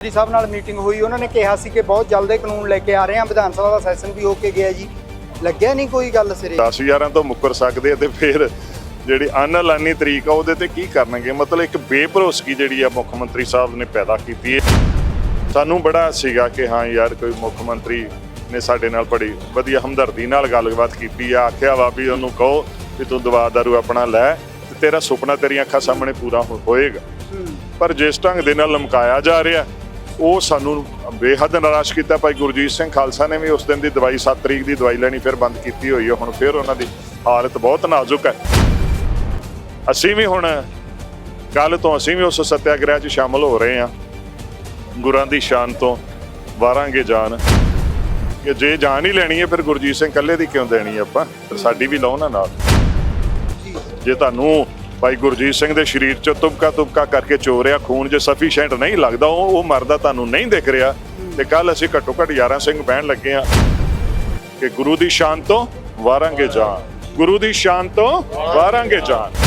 ਜੀ ਸਾਹਿਬ ਨਾਲ ਮੀਟਿੰਗ ਹੋਈ ਉਹਨਾਂ ਨੇ ਕਿਹਾ ਸੀ ਕਿ ਬਹੁਤ ਜਲਦ ਇਹ ਕਾਨੂੰਨ ਲੈ ਕੇ ਆ ਰਹੇ ਹਾਂ ਵਿਧਾਨ ਸਭਾ ਦਾ ਸੈਸ਼ਨ ਵੀ ਹੋ ਕੇ ਗਿਆ ਜੀ। ਲੱਗਿਆ ਨਹੀਂ ਕੋਈ ਗੱਲ ਸਿਰੇ? 10 11 ਤੋਂ ਮੁੱਕਰ ਸਕਦੇ ਤੇ ਫਿਰ ਜਿਹੜੀ ਅਨਲਾਨੀ ਤਰੀਕ ਆ ਉਹਦੇ ਤੇ ਕੀ ਕਰਨਗੇ? ਮਤਲਬ ਇੱਕ ਬੇਭਰੋਸਗੀ ਜਿਹੜੀ ਆ ਮੁੱਖ ਮੰਤਰੀ ਸਾਹਿਬ ਨੇ ਪੈਦਾ ਕੀਤੀ ਹੈ। ਸਾਨੂੰ ਬੜਾ ਸੀਗਾ ਕਿ ਹਾਂ ਯਾਰ ਕੋਈ ਮੁੱਖ ਮੰਤਰੀ ਨੇ ਸਾਡੇ ਨਾਲ ਬੜੀ ਵਧੀਆ ਹਮਦਰਦੀ ਨਾਲ ਗੱਲਬਾਤ ਕੀਤੀ ਆ ਆਖਿਆ ਵਾ ਵੀ ਉਹਨੂੰ ਕਹੋ ਵੀ ਤੂੰ ਦਵਾ ਦਾਰੂ ਆਪਣਾ ਲੈ ਤੇ ਤੇਰਾ ਸੁਪਨਾ ਤੇਰੀਆਂ ਅੱਖਾਂ ਸਾਹਮਣੇ ਪੂਰਾ ਹੋਏਗਾ। ਪਰ ਜਿਸ ਢੰਗ ਦੇ ਨਾਲ ਲਮਕਾਇਆ ਜਾ ਰਿਹਾ ਉਹ ਸਾਨੂੰ ਬੇਹੱਦ ਨਿਰਾਸ਼ ਕੀਤਾ। ਭਾਈ ਗੁਰਜੀਤ ਸਿੰਘ ਖਾਲਸਾ ਨੇ ਵੀ ਉਸ ਦਿਨ ਦੀ ਦਵਾਈ 7 ਤਰੀਕ ਦੀ ਦਵਾਈ ਲੈਣੀ ਫਿਰ ਬੰਦ ਕੀਤੀ ਹੋਈ ਹੈ। ਹੁਣ ਫਿਰ ਉਹਨਾਂ ਦੀ ਹਾਲਤ ਬਹੁਤ ਨਾਜ਼ੁਕ ਹੈ। ਅਸੀਂ ਵੀ ਹੁਣ ਕੱਲ ਤੋਂ ਅਸੀਂ ਵੀ ਉਸ ਸਤਿਆਗ੍ਰਹਿ 'ਚ ਸ਼ਾਮਲ ਹੋ ਰਹੇ ਹਾਂ। ਗੁਰਾਂ ਦੀ ਸ਼ਾਨ ਤੋਂ ਵਾਰਾਂਗੇ ਜਾਨ। ਕਿ ਜੇ ਜਾਨ ਹੀ ਲੈਣੀ ਹੈ, ਫਿਰ ਗੁਰਜੀਤ ਸਿੰਘ ਇਕੱਲੇ ਦੀ ਕਿਉਂ ਦੇਣੀ ਹੈ ਆਪਾਂ? ਸਾਡੀ ਵੀ ਲਓ ਨਾ ਨਾਲ। ਜੇ ਤੁਹਾਨੂੰ ਭਾਈ ਗੁਰਜੀਤ ਸਿੰਘ ਦੇ ਸਰੀਰ 'ਚ ਤੁਬਕਾ ਤੁਬਕਾ ਕਰਕੇ ਚੋਰਿਆ ਖੂਨ ਜੇ ਸਫੀਸ਼ੀਐਂਟ ਨਹੀਂ ਲੱਗਦਾ, ਉਹ ਉਹ ਮਰਦਾ ਤੁਹਾਨੂੰ ਨਹੀਂ ਦਿਖ ਰਿਹਾ। ਤੇ ਕੱਲ ਅਸੀਂ ਘੱਟੋ ਘੱਟ 11 ਸਿੰਘ ਬਹਿਣ ਲੱਗੇ ਆ ਕਿ ਗੁਰੂ ਦੀ ਸ਼ਾਨ ਤੋਂ ਵਾਰਾਂਗੇ ਜਾਨ। ਗੁਰੂ ਦੀ ਸ਼ਾਨ ਤੋਂ ਵਾਰਾਂਗੇ ਜਾਨ।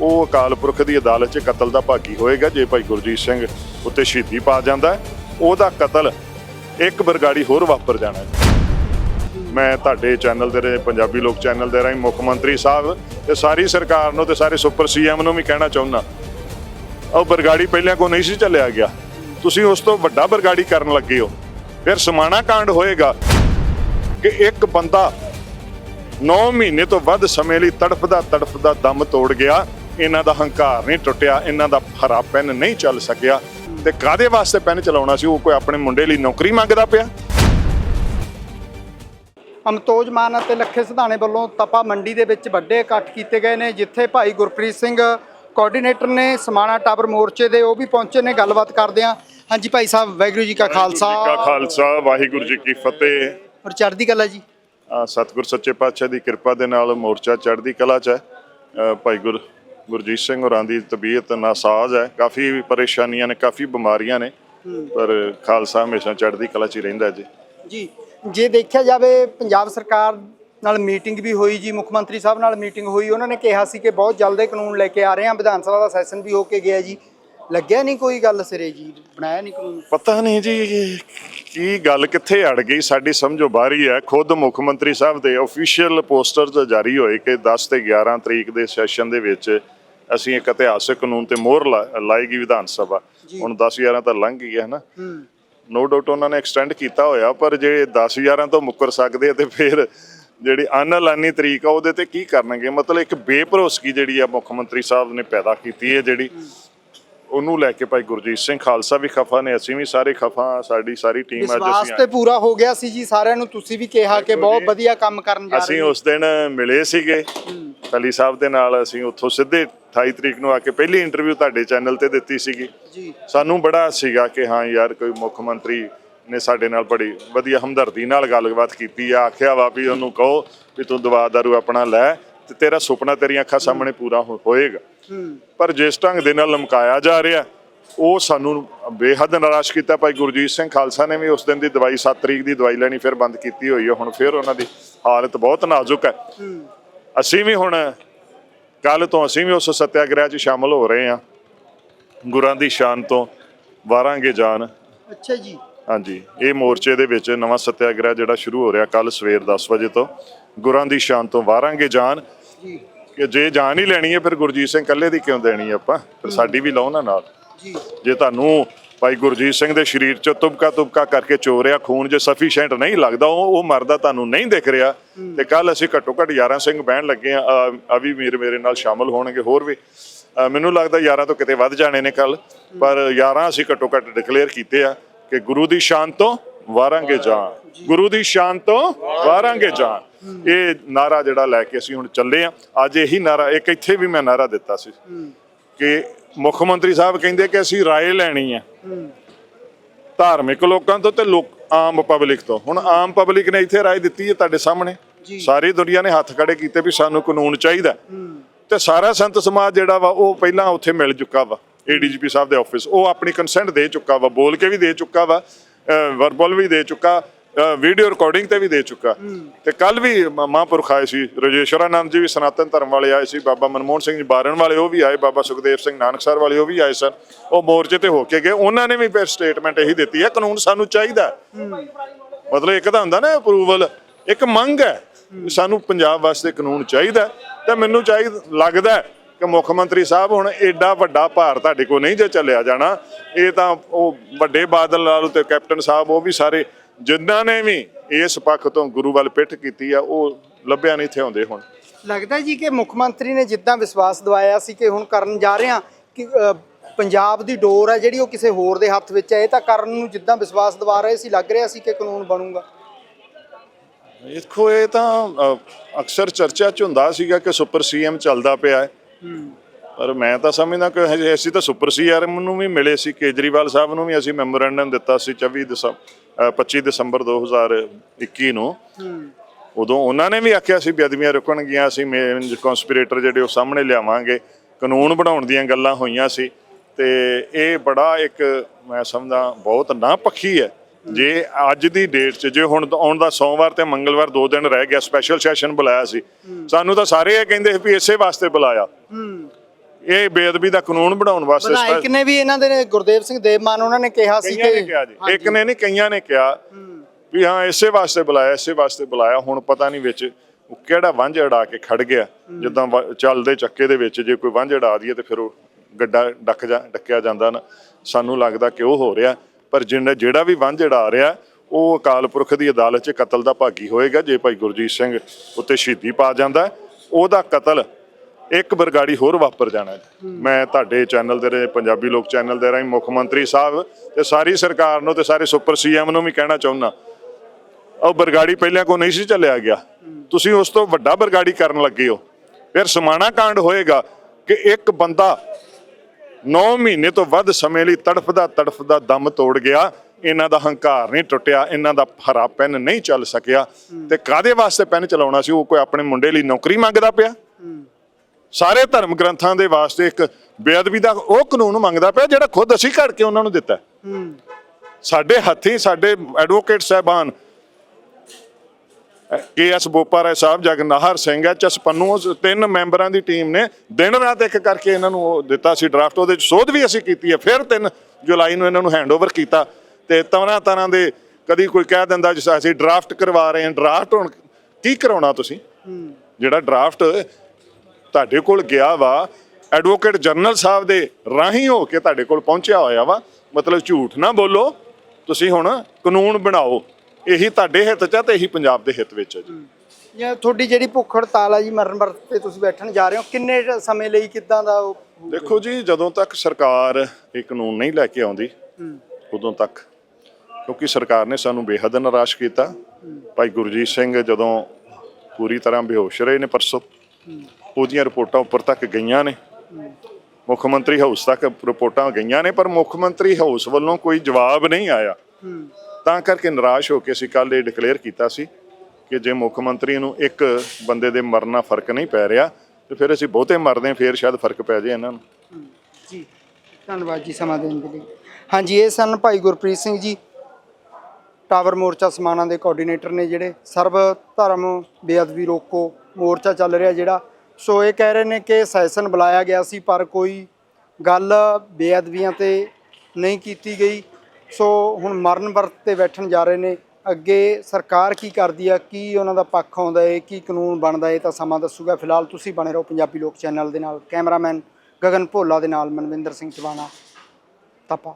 ਉਹ ਅਕਾਲ ਪੁਰਖ ਦੀ ਅਦਾਲਤ 'ਚ ਕਤਲ ਦਾ ਭਾਗੀ ਹੋਏਗਾ, ਜੇ ਭਾਈ ਗੁਰਜੀਤ ਸਿੰਘ ਉੱਤੇ ਸ਼ਹੀਦੀ ਪਾ ਜਾਂਦਾ ਉਹਦਾ ਕਤਲ ਇੱਕ ਬਰਗਾੜੀ ਹੋਰ ਵਾਪਰ ਜਾਣਾ ਮੈਂ ਤੁਹਾਡੇ ਚੈਨਲ ਦੇ ਰਾਹੀਂ, ਪੰਜਾਬੀ ਲੋਕ ਚੈਨਲ ਦੇ ਰਾਹੀਂ ਮੁੱਖ ਮੰਤਰੀ ਸਾਹਿਬ ਤੇ ਸਾਰੀ ਸਰਕਾਰ ਨੂੰ ਤੇ ਸਾਰੇ ਸੁਪਰ ਸੀਐਮ ਨੂੰ ਵੀ ਕਹਿਣਾ ਚਾਹੁੰਦਾ। ਉਹ ਬਰਗਾੜੀ ਪਹਿਲਾਂ ਕੋ ਨਹੀਂ ਸੀ ਚੱਲਿਆ ਗਿਆ। ਤੁਸੀਂ ਉਸ ਤੋਂ ਵੱਡਾ ਬਰਗਾੜੀ ਕਰਨ ਲੱਗੇ ਹੋ। ਫਿਰ ਸਮਾਣਾ ਕਾਂਡ ਹੋਏਗਾ ਕਿ ਇੱਕ ਬੰਦਾ 9 ਮਹੀਨੇ ਤੋਂ ਵੱਧ ਸਮੇਂ ਲਈ ਤੜਫਦਾ ਤੜਫਦਾ ਦਮ ਤੋੜ ਗਿਆ। ਇਹਨਾਂ ਦਾ ਹੰਕਾਰ ਨਹੀਂ ਟੁੱਟਿਆ, ਇਹਨਾਂ ਦਾ ਹਰਾ ਪੈਨ ਨਹੀਂ ਚੱਲ ਸਕਿਆ। ਤੇ ਕਾਦੇ ਵਾਸਤੇ ਪੈਨ ਚਲਾਉਣਾ ਸੀ? ਉਹ ਕੋਈ ਆਪਣੇ ਮੁੰਡੇ ਲਈ ਨੌਕਰੀ ਮੰਗਦਾ ਪਿਆ? ਅਮਤੋਜ ਮਾਨ ਅਤੇ ਲੱਖੇ ਸਿਧਾਣੇ ਵੱਲੋਂ ਤਪਾ ਮੰਡੀ ਦੇ ਵਿੱਚ ਵੱਡੇ ਇਕੱਠ ਕੀਤੇ ਗਏ ਨੇ ਜਿੱਥੇ ਭਾਈ ਗੁਰਪ੍ਰੀਤ ਸਿੰਘ ਕੋਆਰਡੀਨੇਟਰ ਨੇ ਸਮਾਣਾ ਟਾਵਰ ਮੋਰਚੇ ਦੇ ਉਹ ਵੀ ਪਹੁੰਚੇ ਨੇ ਗੱਲਬਾਤ ਕਰਦੇ ਹਾਂ। ਹਾਂਜੀ ਭਾਈ ਸਾਹਿਬ ਵਾਹਿਗੁਰੂ ਜੀ ਕਾ ਖਾਲਸਾ ਜੀ ਕਾ ਖਾਲਸਾ ਵਾਹਿਗੁਰੂ ਜੀ ਕੀ ਫਤਿਹ। ਔਰ ਚੜ੍ਹਦੀ ਕਲਾ ਜੀ। ਸਤਿਗੁਰ ਸੱਚੇ ਪਾਤਸ਼ਾਹ ਦੀ ਕਿਰਪਾ ਦੇ ਨਾਲ ਮੋਰਚਾ ਚੜ੍ਹਦੀ ਕਲਾ ਚ ਹੈ। ਭਾਈ ਗੁਰ ਗੁਰਜੀਤ ਸਿੰਘ ਹੋਰਾਂ ਦੀ ਤਬੀਅਤ ਨਾਸਾਜ਼ ਹੈ। ਕਾਫੀ ਪਰੇਸ਼ਾਨੀਆਂ ਨੇ ਕਾਫੀ ਬਿਮਾਰੀਆਂ ਨੇ। ਪਰ ਖਾਲਸਾ ਹਮੇਸ਼ਾ ਚੜ੍ਹਦੀ ਕਲਾ ਚ ਹੀ ਰਹਿੰਦਾ ਜੀ। ਜੀ ਜੇ ਦੇਖਿਆ ਜਾਵੇ ਪੰਜਾਬ ਸਰਕਾਰ ਨਾਲ ਮੀਟਿੰਗ ਵੀ ਹੋਈ ਜੀ ਮੁੱਖ ਮੰਤਰੀ ਸਾਹਿਬ ਨਾਲ ਮੀਟਿੰਗ ਹੋਈ ਉਹਨਾਂ ਨੇ ਕਿਹਾ ਸੀ ਕਿ ਬਹੁਤ ਜਲਦ ਇਹ ਕਾਨੂੰਨ ਲੈ ਕੇ ਆ ਰਹੇ ਹਾਂ ਵਿਧਾਨ ਸਭਾ ਦਾ ਸੈਸ਼ਨ ਵੀ ਹੋ ਕੇ ਗਿਆ ਜੀ। ਲੱਗਿਆ ਨਹੀਂ ਕੋਈ ਗੱਲ ਸਿਰੇ ਜੀ ਬਣਾਇਆ ਨਹੀਂ ਕਾਨੂੰਨ? ਪਤਾ ਨਹੀਂ ਜੀ ਕੀ ਗੱਲ ਕਿੱਥੇ ਅੜ ਗਈ ਸਾਡੀ ਸਮਝੋ ਬਾਹਰ ਹੀ। ਖੁਦ ਮੁੱਖ ਮੰਤਰੀ ਸਾਹਿਬ ਦੇ ਅਫੀਸ਼ੀਅਲ ਪੋਸਟਰਸ ਜਾਰੀ ਹੋਏ ਕਿ 10 ਤੇ 11 ਤਰੀਕ ਦੇ ਸੈਸ਼ਨ ਦੇ ਵਿੱਚ ਅਸੀਂ ਇੱਕ ਇਤਿਹਾਸਕ ਕਾਨੂੰਨ ਤੇ ਮੋਹਰ ਲਾਏਗੀ ਵਿਧਾਨ ਸਭਾ। ਹੁਣ 10 11 ਤਾਂ ਲੰਘ ਗਈ ਹੈ ਨਾ। ਨੋ ਡਾਊਟ ਉਹਨਾਂ ਨੇ ਐਕਸਟੈਂਡ ਕੀਤਾ ਹੋਇਆ ਪਰ ਜੇ 10 11 ਤੋਂ ਮੁੱਕਰ ਸਕਦੇ ਤੇ ਫਿਰ ਜਿਹੜੀ ਅਨਲਾਨੀ ਤਰੀਕ ਆ ਉਹਦੇ ਤੇ ਕੀ ਕਰਨਗੇ? ਮਤਲਬ ਇੱਕ ਬੇਭਰੋਸਗੀ ਜਿਹੜੀ ਆ ਮੁੱਖ ਮੰਤਰੀ ਸਾਹਿਬ ਨੇ ਪੈਦਾ ਕੀਤੀ ਹੈ ਜਿਹੜੀ ਉਹਨੂੰ ਲੈ ਕੇ ਭਾਈ ਗੁਰਜੀਤ ਸਿੰਘ ਖਾਲਸਾ ਵੀ ਖਫਾ ਨੇ ਅਸੀਂ ਵੀ ਸਾਰੇ ਖਫਾ ਸਾਡੀ ਸਾਰੀ ਟੀਮ ਅੱਜ ਵਿਸ਼ਵਾਸ ਅਸੀਂ ਤੇ ਪੂਰਾ ਹੋ ਗਿਆ ਸੀ ਜੀ ਸਾਰਿਆਂ ਨੂੰ ਤੁਸੀਂ ਵੀ ਕਿਹਾ ਕਿ ਬਹੁਤ ਵਧੀਆ ਕੰਮ ਕਰਨ ਜਾ ਅਸੀਂ ਰਹੇ ਹੋ। ਉਸ ਦਿਨ ਮਿਲੇ ਸੀਗੇ ਕਲੀ ਸਾਹਿਬ ਦੇ ਨਾਲ ਅਸੀਂ ਉੱਥੋਂ ਸਿੱਧੇ 28 ਤਰੀਕ ਨੂੰ ਆ ਕੇ ਪਹਿਲੀ ਇੰਟਰਵਿਊ ਤੁਹਾਡੇ ਚੈਨਲ ਤੇ ਦਿੱਤੀ ਸੀਗੀ। ਜੀ। ਸਾਨੂੰ ਬੜਾ ਸੀਗਾ ਕਿ ਹਾਂ ਯਾਰ ਕੋਈ ਮੁੱਖ ਮੰਤਰੀ ਨੇ ਸਾਡੇ ਨਾਲ ਬੜੀ ਵਧੀਆ ਹਮਦਰਦੀ ਨਾਲ ਗੱਲਬਾਤ ਕੀਤੀ ਆ ਆਖਿਆ ਵਾ ਵੀ ਉਹਨੂੰ ਕਹੋ ਵੀ ਤੂੰ ਦਵਾ ਦਾਰੂ ਆਪਣਾ ਲੈ ਤੇ ਤੇਰਾ ਸੁਪਨਾ ਤੇਰੀਆਂ ਅੱਖਾਂ ਸਾਹਮਣੇ ਪੂਰਾ ਹੋਏਗਾ। ਪਰ ਜਿਸ ਢੰਗ ਦੇ ਨਾਲ ਲਮਕਾਇਆ ਜਾ ਰਿਹਾ ਉਹ ਸਾਨੂੰ ਬੇਹੱਦ ਨਿਰਾਸ਼ ਕੀਤਾ। ਭਾਈ ਗੁਰਜੀਤ ਸਿੰਘ ਖਾਲਸਾ ਨੇ ਵੀ ਉਸ ਦਿਨ ਦੀ ਦਵਾਈ 7 ਤਰੀਕ ਦੀ ਦਵਾਈ ਲੈਣੀ ਫਿਰ ਬੰਦ ਕੀਤੀ ਹੋਈ ਹੈ ਹੁਣ ਫਿਰ ਉਹਨਾਂ ਦੀ ਹਾਲਤ ਬਹੁਤ ਨਾਜ਼ੁਕ ਹੂੰ। ਅਸੀਂ ਵੀ ਹੁਣ ਕੱਲ ਤੋਂ ਅਸੀਂ ਵੀ ਉਸ ਸੱਤਿਆਗ੍ਰਹਿ 'ਚ ਸ਼ਾਮਲ ਹੋ ਰਹੇ ਹਾਂ। ਗੁਰਾਂ ਦੀ ਸ਼ਾਨ ਤੋਂ ਵਾਰਾਂਗੇ ਜਾਨ। ਅੱਛਾ ਜੀ। ਹਾਂਜੀ ਇਹ ਮੋਰਚੇ ਦੇ ਵਿੱਚ ਨਵਾਂ ਸੱਤਿਆਗ੍ਰਹਿ ਜਿਹੜਾ ਸ਼ੁਰੂ ਹੋ ਰਿਹਾ ਕੱਲ ਸਵੇਰ 10 ਵਜੇ ਤੋਂ। ਗੁਰਾਂ ਦੀ ਸ਼ਾਨ ਤੋਂ ਵਾਰਾਂਗੇ ਜਾਨ। ਜੀ। ਕਿ ਜੇ ਜਾਨ ਹੀ ਲੈਣੀ ਹੈ ਫਿਰ ਗੁਰਜੀਤ ਸਿੰਘ ਇਕੱਲੇ ਦੀ ਕਿਉਂ ਦੇਣੀ ਆਪਾਂ? ਫਿਰ ਸਾਡੀ ਵੀ ਲਓ ਨਾ ਨਾਲ। ਜੀ। ਜੇ ਤੁਹਾਨੂੰ ਭਾਈ ਗੁਰਜੀਤ ਸਿੰਘ ਦੇ ਸਰੀਰ 'ਚ ਤੁਬਕਾ ਤੁਬਕਾ ਕਰਕੇ ਚੋਰਿਆ ਖੂਨ ਜੇ ਸਫੀਸ਼ੀਐਂਟ ਨਹੀਂ ਲੱਗਦਾ ਉਹ ਉਹ ਮਰਦਾ ਤੁਹਾਨੂੰ ਨਹੀਂ ਦਿਖ ਰਿਹਾ। ਤੇ ਕੱਲ ਅਸੀਂ ਘੱਟੋ ਘੱਟ 11 ਸਿੰਘ ਬਹਿਣ ਲੱਗੇ ਆ ਆ ਵੀ ਮੇਰੇ ਮੇਰੇ ਨਾਲ ਸ਼ਾਮਲ ਹੋਣਗੇ ਹੋਰ ਵੀ। ਮੈਨੂੰ ਲੱਗਦਾ 11 ਤੋਂ ਕਿਤੇ ਵੱਧ ਜਾਣੇ ਨੇ ਕੱਲ ਪਰ 11 ਅਸੀਂ ਘੱਟੋ ਘੱਟ ਡਿਕਲੇਅਰ ਕੀਤੇ ਆ ਕਿ ਗੁਰੂ ਦੀ ਸ਼ਾਨ ਤੋਂ ਵਾਰਾਂਗੇ ਜਾਨ ਗੁਰੂ ਦੀ ਸ਼ਾਨ ਤੋਂ ਵਾਰਾਂਗੇ ਜਾਨ ਇਹ ਨਾਰਾ ਜਿਹੜਾ ਲੈ ਕੇ ਅਸੀਂ ਹੁਣ ਚੱਲੇ ਆ ਅੱਜ ਇਹੀ ਨਾਰਾ ਇੱਕ ਇੱਥੇ ਵੀ ਮੈਂ ਨਾਰਾ ਦਿੱਤਾ ਸੀ ਕਿ ਮੁੱਖ ਮੰਤਰੀ ਸਾਹਿਬ ਕਹਿੰਦੇ ਕਿ ਅਸੀਂ ਰਾਏ ਲੈਣੀ ਹੈ ਧਾਰਮਿਕ ਲੋਕਾਂ ਤੋਂ ਤੇ ਲੋਕ ਆਮ ਪਬਲਿਕ ਤੋਂ। ਹੁਣ ਆਮ ਪਬਲਿਕ ਨੇ ਇੱਥੇ ਰਾਏ ਦਿੱਤੀ ਹੈ ਤੁਹਾਡੇ ਸਾਹਮਣੇ। ਸਾਰੀ ਦੁਨੀਆ ਨੇ ਹੱਥ ਖੜੇ ਕੀਤੇ ਵੀ ਸਾਨੂੰ ਕਾਨੂੰਨ ਚਾਹੀਦਾ। ਤੇ ਸਾਰਾ ਸੰਤ ਸਮਾਜ ਜਿਹੜਾ ਵਾ ਉਹ ਪਹਿਲਾਂ ਉੱਥੇ ਮਿਲ ਚੁੱਕਾ ਵਾ ਏਡੀਜੀਪੀ ਸਾਹਿਬ ਦੇ ਆਫਿਸ ਉਹ ਆਪਣੀ ਕੰਸੈਂਟ ਦੇ ਚੁੱਕਾ ਵਾ ਬੋਲ ਕੇ ਵੀ ਦੇ ਚੁੱਕਾ ਵਾ ਵਰਬਲ ਵੀ ਦੇ ਚੁੱਕਾ। ਵੀਡੀਓ ਰਿਕਾਰਡਿੰਗ ਤੇ ਵੀ ਦੇ ਚੁੱਕਾ। ਤੇ ਕੱਲ ਵੀ ਮਹਾਂਪੁਰਖ ਆਏ ਸੀ ਰਜੇਸ਼ਵਰਾਨੰਦ ਜੀ ਵੀ ਸਨਾਤਨ ਧਰਮ ਵਾਲੇ ਆਏ ਸੀ ਬਾਬਾ ਮਨਮੋਹਨ ਸਿੰਘ ਜੀ ਬਾਰਨ ਵਾਲੇ ਉਹ ਵੀ ਆਏ ਬਾਬਾ ਸੁਖਦੇਵ ਸਿੰਘ ਨਾਨਕਸਰ ਵਾਲੇ ਉਹ ਵੀ ਆਏ ਸਨ। ਉਹ ਮੋਰਚੇ ਤੇ ਹੋ ਕੇ ਗਏ। ਉਹਨਾਂ ਨੇ ਵੀ ਫਿਰ ਸਟੇਟਮੈਂਟ ਇਹੀ ਦਿੱਤੀ ਹੈ ਕਾਨੂੰਨ ਸਾਨੂੰ ਚਾਹੀਦਾ। ਮਤਲਬ ਇੱਕ ਤਾਂ ਹੁੰਦਾ ਨਾ ਅਪਰੂਵਲ ਇੱਕ ਮੰਗ ਹੈ ਸਾਨੂੰ ਪੰਜਾਬ ਵਾਸਤੇ ਕਾਨੂੰਨ ਚਾਹੀਦਾ ਤੇ ਮੈਨੂੰ ਚਾਹੀਦਾ ਲੱਗਦਾ ਕਿ ਮੁੱਖ ਮੰਤਰੀ ਸਾਹਿਬ ਹੁਣ ਐਡਾ ਵੱਡਾ ਭਾਰ ਤੁਹਾਡੇ ਕੋਲ ਨਹੀਂ ਜੇ ਚੱਲਿਆ ਜਾਣਾ ਇਹ ਤਾਂ ਉਹ ਵੱਡੇ ਬਾਦਲ ਨਾਲ ਤੇ ਕੈਪਟਨ ਸਾਹਿਬ ਉਹ ਵੀ ਸਾਰੇ ਜਿਨ੍ਹਾਂ ਨੇ ਵੀ ਇਸ ਪੱਖ ਤੋਂ ਗੁਰੂ ਵੱਲ ਪਿੱਠ ਕੀਤੀ ਆ ਉਹ ਲੱਭਿਆ ਨਹੀਂ ਇੱਥੇ ਆਉਂਦੇ ਹੁਣ। ਲੱਗਦਾ ਜੀ ਕਿ ਮੁੱਖ ਮੰਤਰੀ ਨੇ ਜਿੱਦਾਂ ਵਿਸ਼ਵਾਸ ਦਿਵਾਇਆ ਸੀ ਕਿ ਹੁਣ ਕਰਨ ਜਾ ਰਹੇ ਹਾਂ ਕਿ ਪੰਜਾਬ ਦੀ ਡੋਰ ਹੈ ਜਿਹੜੀ ਉਹ ਕਿਸੇ ਹੋਰ ਦੇ ਹੱਥ ਵਿੱਚ ਹੈ ਇਹ ਤਾਂ ਕਰਨ ਨੂੰ ਜਿੱਦਾਂ ਵਿਸ਼ਵਾਸ ਦਿਵਾ ਰਹੇ ਸੀ ਲੱਗ ਰਿਹਾ ਸੀ ਕਿ ਕਾਨੂੰਨ ਬਣੂਗਾ। ਦੇਖੋ ਇਹ ਤਾਂ ਅਕਸਰ ਚਰਚਾ ਚ ਹੁੰਦਾ ਸੀਗਾ ਕਿ ਸੁਪਰ ਸੀਐਮ ਚੱਲਦਾ ਪਿਆ ਹੈ। ਪਰ ਮੈਂ ਤਾਂ ਸਮਝਦਾ ਕਿ ਹਜੇ ਅਸੀਂ ਤਾਂ ਸੁਪਰ ਸੀਐਮ ਨੂੰ ਵੀ ਮਿਲੇ ਸੀ ਕੇਜਰੀਵਾਲ ਸਾਹਿਬ ਨੂੰ ਵੀ ਅਸੀਂ ਮੈਮੋਰੈਂਡਮ ਦਿੱਤਾ ਸੀ 24 ਦਸੰਬਰ 25 ਦਸੰਬਰ 2021 ਨੂੰ। ਉਦੋਂ ਉਹਨਾਂ ਨੇ ਵੀ ਆਖਿਆ ਸੀ ਬੇਅਦਬੀਆਂ ਰੁਕਣਗੀਆਂ ਅਸੀਂ ਮੇਨ ਕਨਸਪੀਰੇਟਰ ਜਿਹੜੇ ਉਹ ਸਾਹਮਣੇ ਲਿਆਵਾਂਗੇ। ਕਾਨੂੰਨ ਬਣਾਉਣ ਦੀਆਂ ਗੱਲਾਂ ਹੋਈਆਂ ਸੀ ਤੇ ਇਹ ਬੜਾ ਇੱਕ ਮੈਂ ਸਮਝਦਾ ਬਹੁਤ ਨਾ ਪੱਖੀ ਹੈ। ਜੇ ਅੱਜ ਦੀ ਡੇਟ 'ਚ ਜੇ ਹੁਣ ਆਉਣ ਦਾ ਸੋਮਵਾਰ ਤੇ ਮੰਗਲਵਾਰ ਦੋ ਦਿਨ ਰਹਿ ਗਿਆ ਸਪੈਸ਼ਲ ਸੈਸ਼ਨ ਬੁਲਾਇਆ ਸੀ। ਸਾਨੂੰ ਤਾਂ ਸਾਰੇ ਇਹ ਕਹਿੰਦੇ ਸੀ ਵੀ ਇਸੇ ਵਾਸਤੇ ਬੁਲਾਇਆ। ਇਹ ਬੇਅਦਬੀ ਦਾ ਕਾਨੂੰਨ ਬਣਾਉਣ ਵਾਸਤੇ ਵਿਧਾਇਕ ਨੇ ਵੀ ਇਹਨਾਂ ਦੇ ਗੁਰਦੇਵ ਸਿੰਘ ਦੇਵਮਾਨ ਉਹਨਾਂ ਨੇ ਕਿਹਾ ਸੀ ਕਿ ਇੱਕ ਨੇ ਨਹੀਂ ਕਈਆਂ ਨੇ ਕਿਹਾ ਵੀ ਹਾਂ ਇਸੇ ਵਾਸਤੇ ਬੁਲਾਇਆ ਇਸੇ ਵਾਸਤੇ ਬੁਲਾਇਆ। ਹੁਣ ਪਤਾ ਨਹੀਂ ਵਿੱਚ ਉਹ ਕਿਹੜਾ ਵਾਂਝ ਅੜਾ ਕੇ ਖੜ ਗਿਆ। ਜਿੱਦਾਂ ਚੱਲਦੇ ਚੱਕੇ ਦੇ ਵਿੱਚ ਜੇ ਕੋਈ ਵਾਂਝ ਅੜਾ ਦਈਏ ਤੇ ਫਿਰ ਉਹ ਗੱਡਾ ਡੱਕ ਜਾ ਡੱਕਿਆ ਜਾਂਦਾ ਨਾ। ਸਾਨੂੰ ਲੱਗਦਾ ਕਿ ਉਹ ਹੋ ਰਿਹਾ। ਪਰ ਜਿਹੜਾ ਜਿਹੜਾ ਵੀ ਵਾਂਝ ਅੜਾ ਰਿਹਾ ਉਹ ਅਕਾਲ ਪੁਰਖ ਦੀ ਅਦਾਲਤ 'ਚ ਕਤਲ ਦਾ ਭਾਗੀ ਹੋਏਗਾ। ਜੇ ਭਾਈ ਗੁਰਜੀਤ ਸਿੰਘ ਉੱਤੇ ਸ਼ਹੀਦੀ ਪਾ ਜਾਂਦਾ ਉਹਦਾ ਕਤਲ ਇੱਕ ਬਰਗਾੜੀ ਹੋਰ ਵਾਪਰ ਜਾਣਾ ਮੈਂ ਤੁਹਾਡੇ ਚੈਨਲ ਦੇ ਰਾਹੀਂ, ਪੰਜਾਬੀ ਲੋਕ ਚੈਨਲ ਦੇ ਰਾਹੀਂ ਮੁੱਖ ਮੰਤਰੀ ਸਾਹਿਬ ਤੇ ਸਾਰੀ ਸਰਕਾਰ ਨੂੰ ਤੇ ਸਾਰੇ ਸੁਪਰ ਸੀਐਮ ਨੂੰ ਵੀ ਕਹਿਣਾ ਚਾਹੁੰਦਾ। ਉਹ ਬਰਗਾੜੀ ਪਹਿਲਾਂ ਕੋ ਨਹੀਂ ਸੀ ਚੱਲਿਆ ਗਿਆ। ਤੁਸੀਂ ਉਸ ਤੋਂ ਵੱਡਾ ਬਰਗਾੜੀ ਕਰਨ ਲੱਗੇ ਹੋ। ਫਿਰ ਸਮਾਣਾ ਕਾਂਡ ਹੋਏਗਾ ਕਿ ਇੱਕ ਬੰਦਾ 9 ਮਹੀਨੇ ਤੋਂ ਵੱਧ ਸਮੇਂ ਲਈ ਤੜਫਦਾ ਤੜਫਦਾ ਦਮ ਤੋੜ ਗਿਆ। ਇਹਨਾਂ ਦਾ ਹੰਕਾਰ ਨਹੀਂ ਟੁੱਟਿਆ, ਇਹਨਾਂ ਦਾ ਹਰਾ ਪੈਨ ਨਹੀਂ ਚੱਲ ਸਕਿਆ। ਤੇ ਕਾਦੇ ਵਾਸਤੇ ਪੈਨ ਚਲਾਉਣਾ ਸੀ? ਉਹ ਕੋਈ ਆਪਣੇ ਮੁੰਡੇ ਲਈ ਨੌਕਰੀ ਮੰਗਦਾ ਪਿਆ? ਸਾਰੇ ਧਰਮ ਗ੍ਰੰਥਾਂ ਦੇ ਵਾਸਤੇ ਇੱਕ ਬੇਅਦਬੀ ਦਾ ਉਹ ਕਾਨੂੰਨ ਮੰਗਦਾ ਪਿਆ ਜਿਹੜਾ ਖੁਦ ਅਸੀਂ ਘੜ ਕੇ ਉਹਨਾਂ ਨੂੰ ਦਿੱਤਾ ਹੈ। ਸਾਡੇ ਹੱਥੀਂ ਸਾਡੇ ਐਡਵੋਕੇਟ ਸਾਹਿਬਾਨ K S Bopara Sahib Jagnahar Singh H S Pannu ਉਸ ਤਿੰਨ ਮੈਂਬਰਾਂ ਦੀ ਟੀਮ ਨੇ ਦਿਨ ਰਾਤ ਇੱਕ ਕਰਕੇ ਇਹਨਾਂ ਨੂੰ ਉਹ ਦਿੱਤਾ ਸੀ ਡਰਾਫਟ ਉਹਦੇ ਸੋਧ ਵੀ ਅਸੀਂ ਕੀਤੀ ਹੈ। ਫਿਰ 3 ਜੁਲਾਈ ਨੂੰ ਇਹਨਾਂ ਨੂੰ ਹੈਂਡਓਵਰ ਕੀਤਾ ਤੇ ਤਰ੍ਹਾਂ ਤਰ੍ਹਾਂ ਦੇ ਕਦੀ ਕੋਈ ਕਹਿ ਦਿੰਦਾ ਜਿਸ ਅਸੀਂ ਡਰਾਫਟ ਕਰਵਾ ਰਹੇ ਹਾਂ। ਡਰਾਫਟ ਹੁਣ ਕੀ ਕਰਾਉਣਾ ਤੁਸੀਂ? ਜਿਹੜਾ ਡਰਾਫਟ ਤੁਹਾਡੇ ਕੋਲ ਗਿਆ ਵਾ ਐਡਵੋਕੇਟ ਜਨਰਲ ਸਾਹਿਬ ਦੇ ਰਾਹੀਂ ਹੋ ਕੇ ਤੁਹਾਡੇ ਕੋਲ ਪਹੁੰਚਿਆ ਹੋਇਆ ਵਾ। ਮਤਲਬ ਝੂਠ ਨਾ ਬੋਲੋ ਤੁਸੀਂ ਹੁਣ ਕਾਨੂੰਨ ਬਣਾਓ। ਇਹੀ ਤੁਹਾਡੇ ਹਿੱਤ 'ਚ ਆ ਤੇ ਇਹੀ ਪੰਜਾਬ ਦੇ ਹਿੱਤ ਵਿੱਚ ਹੈ ਜੀ। ਜਾਂ ਤੁਹਾਡੀ ਜਿਹੜੀ ਭੁੱਖ ਹੜਤਾਲ ਆ ਜੀ ਮਰਨ ਵਰਤ ਤੇ ਤੁਸੀਂ ਬੈਠਣ ਜਾ ਰਹੇ ਹੋ ਕਿੰਨੇ ਸਮੇਂ ਲਈ ਕਿੱਦਾਂ ਦਾ ਉਹ ਦੇਖੋ ਜੀ ਜਦੋਂ ਤੱਕ ਸਰਕਾਰ ਇਹ ਕਾਨੂੰਨ ਨਹੀਂ ਲੈ ਕੇ ਆਉਂਦੀ ਉਦੋਂ ਤੱਕ। ਕਿਉਂਕਿ ਸਰਕਾਰ ਨੇ ਸਾਨੂੰ ਬੇਹੱਦ ਨਿਰਾਸ਼ ਕੀਤਾ। ਭਾਈ ਗੁਰਜੀਤ ਸਿੰਘ ਜਦੋਂ ਪੂਰੀ ਤਰ੍ਹਾਂ ਬੇਹੋਸ਼ ਰਹੇ ਨੇ ਪਰਸੋਂ। ਉਹਦੀਆਂ ਰਿਪੋਰਟਾਂ ਉੱਪਰ ਤੱਕ ਗਈਆਂ ਨੇ। ਮੁੱਖ ਮੰਤਰੀ ਹਾਊਸ ਤੱਕ ਰਿਪੋਰਟਾਂ ਗਈਆਂ ਨੇ ਪਰ ਮੁੱਖ ਮੰਤਰੀ ਹਾਊਸ ਵੱਲੋਂ ਕੋਈ ਜਵਾਬ ਨਹੀਂ ਆਇਆ। ਤਾਂ ਕਰਕੇ ਨਿਰਾਸ਼ ਹੋ ਕੇ ਅਸੀਂ ਕੱਲ ਇਹ ਡਿਕਲੇਅਰ ਕੀਤਾ ਸੀ ਕਿ ਜੇ ਮੁੱਖ ਮੰਤਰੀ ਨੂੰ ਇੱਕ ਬੰਦੇ ਦੇ ਮਰਨ ਨਾਲ ਫ਼ਰਕ ਨਹੀਂ ਪੈ ਰਿਹਾ ਤੇ ਫਿਰ ਅਸੀਂ ਬਹੁਤੇ ਮਰਦੇ ਹਾਂ, ਫਿਰ ਸ਼ਾਇਦ ਫ਼ਰਕ ਪੈ ਜਾਏ ਇਹਨਾਂ ਨੂੰ। ਜੀ ਧੰਨਵਾਦ ਜੀ ਸਮਾਂ ਦੇਣ ਦੇ ਲਈ। ਹਾਂਜੀ ਇਹ ਸਨ ਭਾਈ ਗੁਰਪ੍ਰੀਤ ਸਿੰਘ ਜੀ। ਟਾਵਰ ਮੋਰਚਾ ਸਮਾਣਾ ਦੇ ਕੋਆਰਡੀਨੇਟਰ ਨੇ ਜਿਹੜੇ ਸਰਬ ਧਰਮ ਬੇਅਦਬੀ ਰੋਕੋ ਮੋਰਚਾ ਚੱਲ ਰਿਹਾ ਜਿਹੜਾ ਸੋ ਇਹ ਕਹਿ ਰਹੇ ਨੇ ਕਿ ਸੈਸ਼ਨ ਬੁਲਾਇਆ ਗਿਆ ਸੀ, ਪਰ ਕੋਈ ਗੱਲ ਬੇਅਦਬੀਆਂ ਤੇ ਨਹੀਂ ਕੀਤੀ ਗਈ। ਸੋ ਹੁਣ ਮਰਨ ਵਰਤ ਤੇ ਬੈਠਣ ਜਾ ਰਹੇ ਨੇ। ਅੱਗੇ ਸਰਕਾਰ ਕੀ ਕਰਦੀ ਆ, ਕੀ ਉਹਨਾਂ ਦਾ ਪੱਖ ਆਉਂਦਾ ਏ, ਕੀ ਕਾਨੂੰਨ ਬਣਦਾ ਏ, ਤਾਂ ਸਮਾਂ ਦੱਸੂਗਾ। ਫਿਲਹਾਲ ਤੁਸੀਂ ਬਣੇ ਰਹੋ ਪੰਜਾਬੀ ਲੋਕ ਚੈਨਲ ਦੇ ਨਾਲ। ਕੈਮਰਾਮੈਨ ਗਗਨ ਭੋਲਾ ਦੇ ਨਾਲ ਮਨਵਿੰਦਰ ਸਿੰਘ ਚਵਾਣਾ। ਤਪਾ।